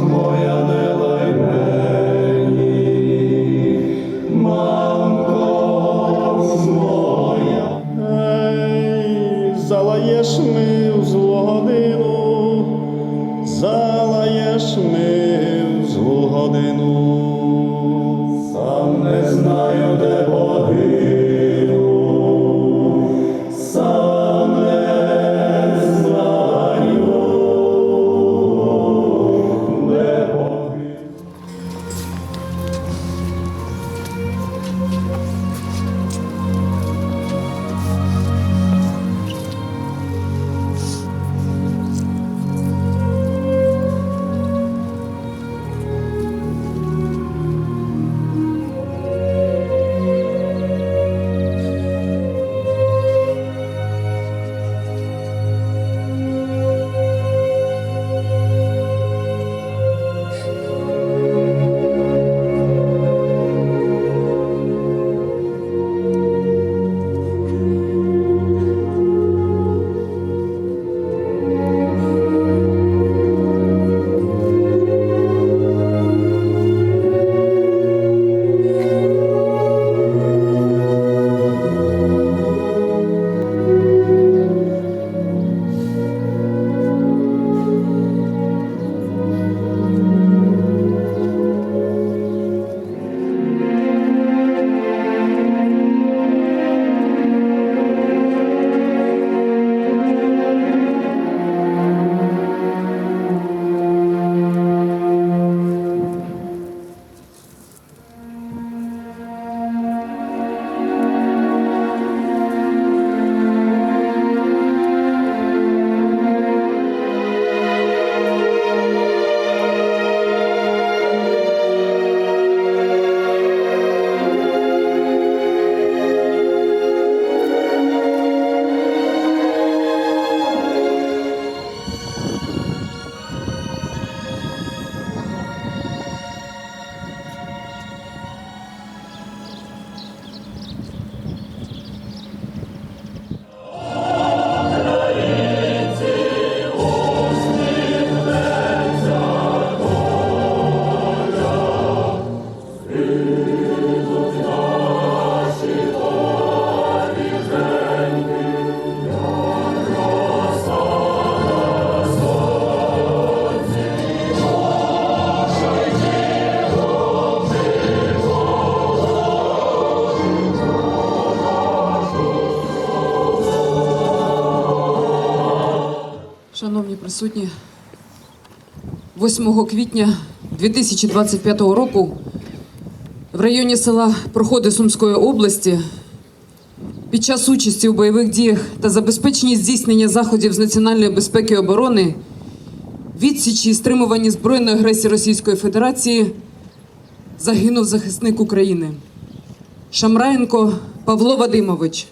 моя присутні, 8 квітня 2025 року в районі села Проходи Сумської області. Під час участі у бойових діях та забезпечення здійснення заходів з національної безпеки і оборони відсічі і стримуванні збройної агресії Російської Федерації загинув захисник України Шамраєнко Павло Вадимович,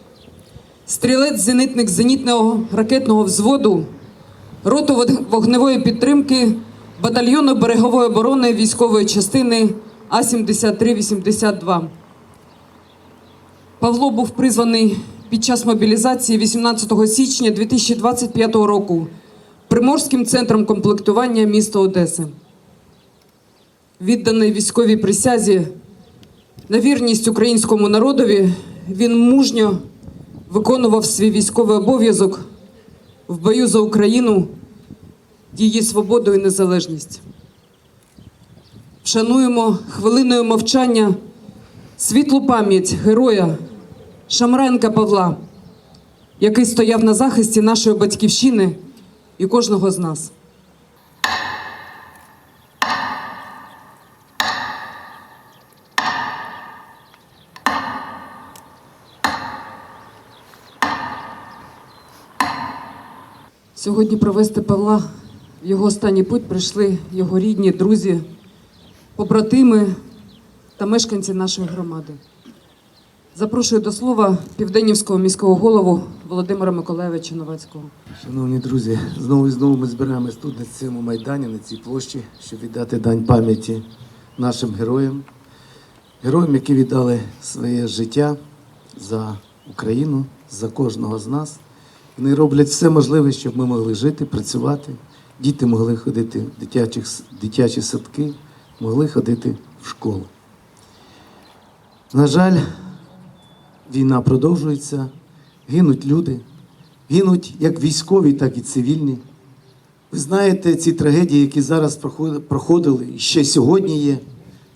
стрілець-зенитник зенітного ракетного взводу роту вогневої підтримки батальйону берегової оборони військової частини А-7382. Павло був призваний під час мобілізації 18 січня 2025 року Приморським центром комплектування міста Одеси. Відданий військовій присязі на вірність українському народові, він мужньо виконував свій військовий обов'язок в бою за Україну, її свободу і незалежність. Шануємо хвилиною мовчання світлу пам'ять героя Шамренка Павла, який стояв на захисті нашої батьківщини і кожного з нас. Сьогодні провести Павла в його останній путь прийшли його рідні, друзі, побратими та мешканці нашої громади. Запрошую до слова південнівського міського голову Володимира Миколаєвича Новацького. Шановні друзі, знову і знову ми збираємось тут на цьому майдані, на цій площі, щоб віддати дань пам'яті нашим героям, героям, які віддали своє життя за Україну, за кожного з нас. Вони роблять все можливе, щоб ми могли жити, працювати діти могли ходити в дитячих, дитячі садки, могли ходити в школу. На жаль, війна продовжується, гинуть люди, гинуть як військові, так і цивільні. Ви знаєте, ці трагедії, які зараз проходили і ще сьогодні є.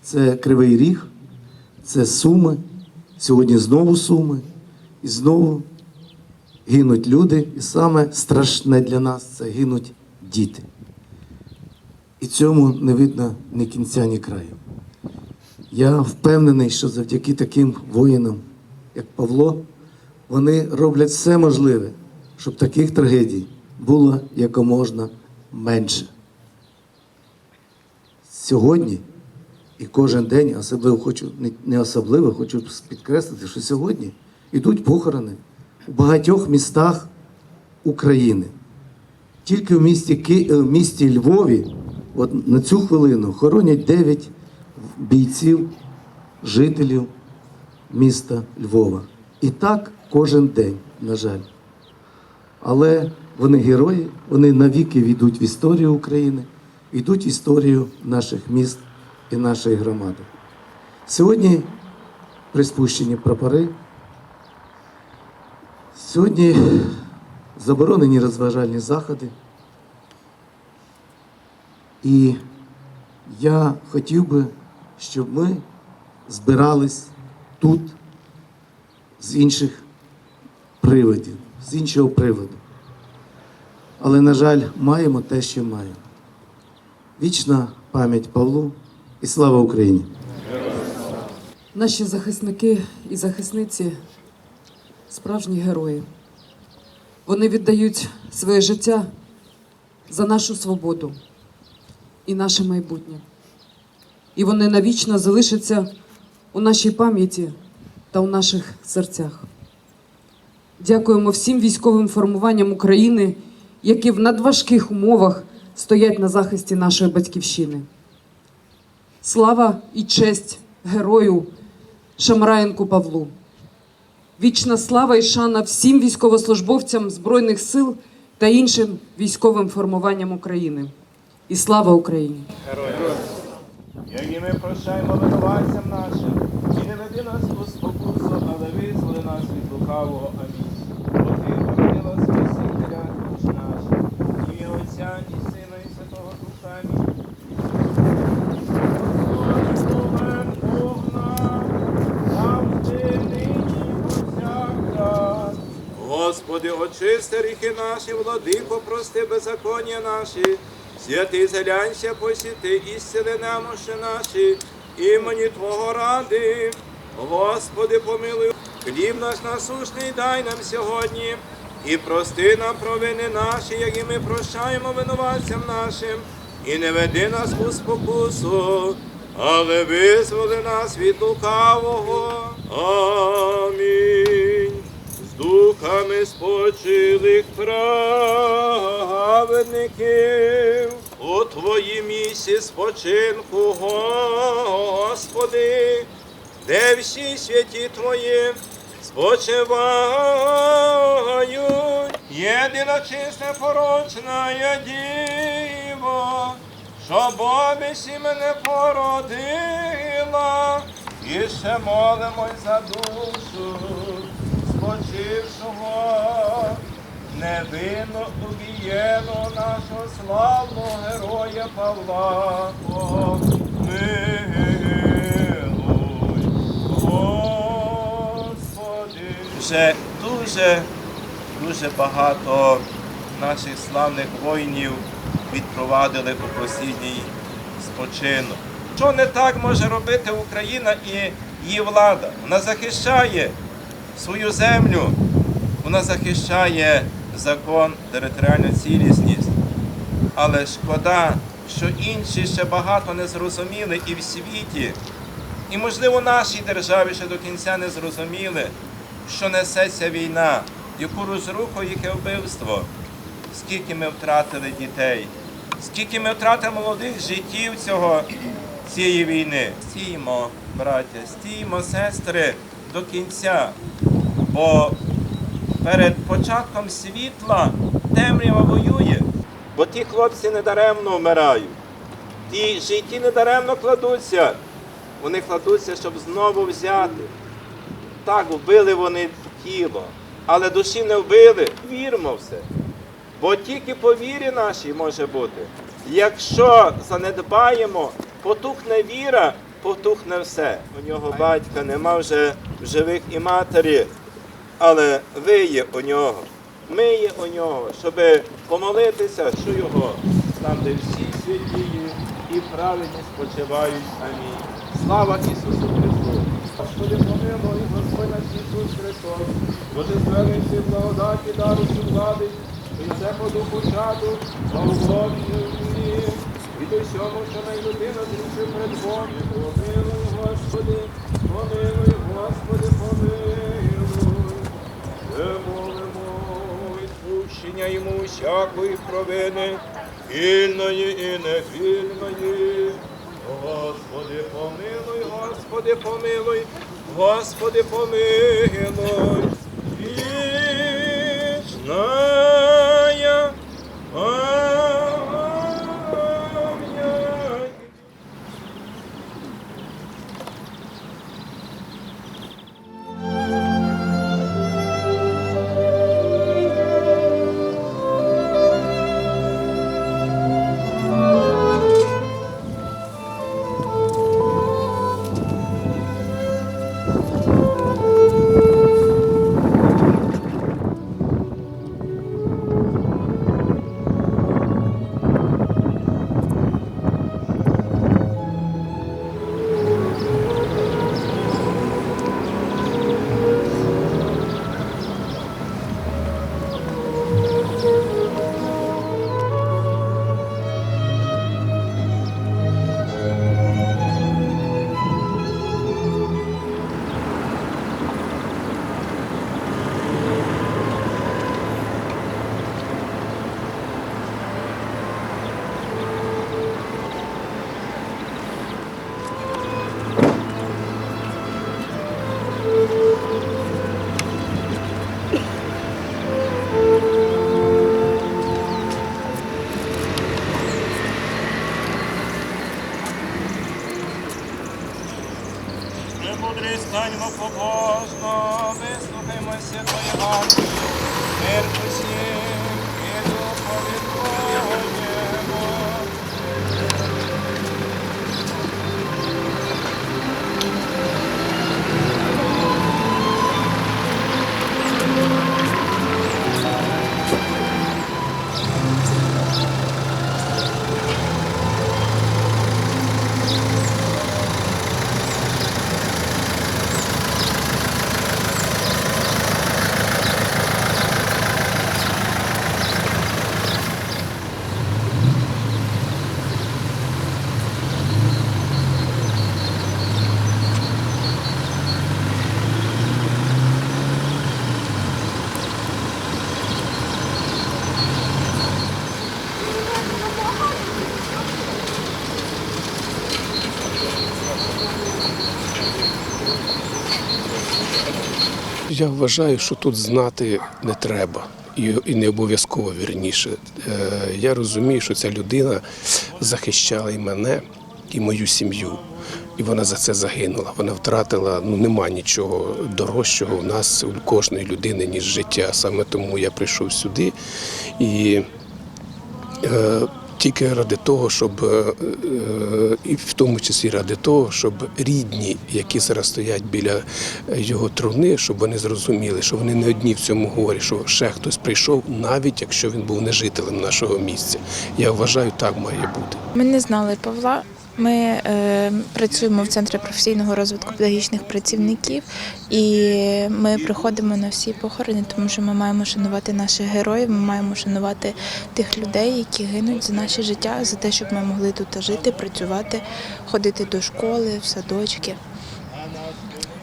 Це Кривий Ріг, це Суми, сьогодні знову Суми, і знову гинуть люди, і саме страшне для нас це гинуть діти. І цьому не видно ні кінця, ні краю. Я впевнений, що завдяки таким воїнам, як Павло, вони роблять все можливе, щоб таких трагедій було якоможна менше. Сьогодні і кожен день, особливо хочу, не- особливо, хочу підкреслити, що сьогодні йдуть похорони у багатьох містах України. Тільки в місті, Ки... е, в місті Львові, от на цю хвилину, хоронять 9 бійців, жителів міста Львова. І так кожен день, на жаль. Але вони герої, вони навіки війдуть в історію України, йдуть в історію наших міст і нашої громади. Сьогодні приспущені прапори. Сьогодні заборонені розважальні заходи. І я хотів би, щоб ми збирались тут з інших приводів, з іншого приводу. Але, на жаль, маємо те, що маємо. Вічна пам'ять Павлу і слава Україні! Наші захисники і захисниці справжні герої. Вони віддають своє життя за нашу свободу і наше майбутнє. І вони навічно залишаться у нашій пам'яті та у наших серцях. Дякуємо всім військовим формуванням України, які в надважких умовах стоять на захисті нашої батьківщини. Слава і честь герою Шамраєнку Павлу. Вічна слава і шана всім військовослужбовцям Збройних сил та іншим військовим формуванням України. І слава Україні! Як і ми прощаємо винуватцям нашим, і не веди нас у спокусу, але визволи нас від лукавого. Амінь. Бо ти породила Спасителя душ наш, і Отця, і Сина, і Святого Духа. Амінь. Господи, очисти ріхи наші, владико, прости беззаконня наші, святий зелянся, посіти, ісцели немощі наші, імені Твого ради. Господи, помилуй, хліб наш насушний дай нам сьогодні, і прости нам провини наші, як і ми прощаємо винуватцям нашим, і не веди нас у спокусу, але визволи нас від лукавого. Амінь духами спочилих праведників. У Твоїм місці спочинку, Господи, де всі святі Твої спочивають. Єдина чиста порочна я діво, що бобісі мене породила, і ще молимось за душу спочившого, невинно убієно нашого славного героя Павла. Помилуй, Господи. Вже дуже, дуже багато наших славних воїнів відпровадили у посідній спочинок. Що не так може робити Україна і її влада? Вона захищає свою землю, вона захищає закон, територіальну цілісність. Але шкода, що інші ще багато не зрозуміли і в світі, і, можливо, нашій державі ще до кінця не зрозуміли, що несеться війна, яку розруху, яке вбивство, скільки ми втратили дітей, скільки ми втратили молодих життів цього, цієї війни. Стіймо, браття, стіймо, сестри, до кінця. Бо перед початком світла темрява воює. Бо ті хлопці недаремно вмирають. Ті житті недаремно кладуться. Вони кладуться, щоб знову взяти. Так, вбили вони тіло, але душі не вбили. Вірмо в це. Бо тільки по вірі нашій може бути. Якщо занедбаємо, потухне віра, потухне все. У нього батька нема вже в живих і матері, але ви є у нього. Ми є у нього, щоб помолитися, що його, там, де всі святії і праведні спочивають. Амінь. Слава Ісусу Христу! Господи, помилуй, Господь наш Ісус Христос, Боже звернись і благодаті, дару всю влади, і це по духу чаду, благословенні, від усьому, що най людина зрішив перед Богом. Помилуй, Господи, помилуй, Господи, помилуй. Ми молимо відпущення йому всякої провини, вільної і невільної. Господи, помилуй, Господи, помилуй, Господи, помилуй. Вічная Премудрий станьмо побожно, вислухаймося Твоєго. Мир Я вважаю, що тут знати не треба. І, не обов'язково вірніше. Е, я розумію, що ця людина захищала і мене, і мою сім'ю. І вона за це загинула. Вона втратила, ну нема нічого дорожчого у нас, у кожної людини, ніж життя. Саме тому я прийшов сюди і е, тільки ради того, щоб е, е, і в тому числі ради того, щоб рідні, які зараз стоять біля його труни, щоб вони зрозуміли, що вони не одні в цьому горі, що ще хтось прийшов, навіть якщо він був не жителем нашого місця. Я вважаю, так має бути. Ми не знали Павла. Ми е, працюємо в центрі професійного розвитку педагогічних працівників, і ми приходимо на всі похорони, тому що ми маємо шанувати наших героїв. Ми маємо шанувати тих людей, які гинуть за наше життя, за те, щоб ми могли тут жити, працювати, ходити до школи, в садочки.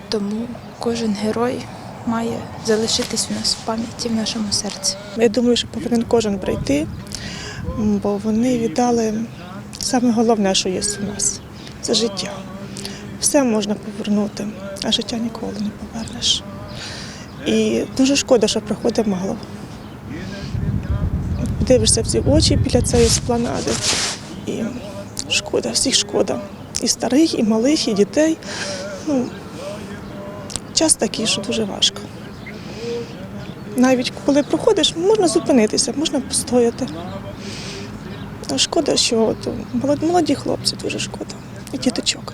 Тому кожен герой має залишитись у нас в пам'яті в нашому серці. Я думаю, що повинен кожен прийти, бо вони віддали саме головне, що є у нас це життя. Все можна повернути, а життя ніколи не повернеш. І дуже шкода, що приходить мало. дивишся в ці очі біля цієї спланади. І шкода, всіх шкода. І старих, і малих, і дітей. Ну, час такий, що дуже важко. Навіть коли проходиш, можна зупинитися, можна постояти. Шкода, що от, молоді хлопці дуже шкода. І діточок.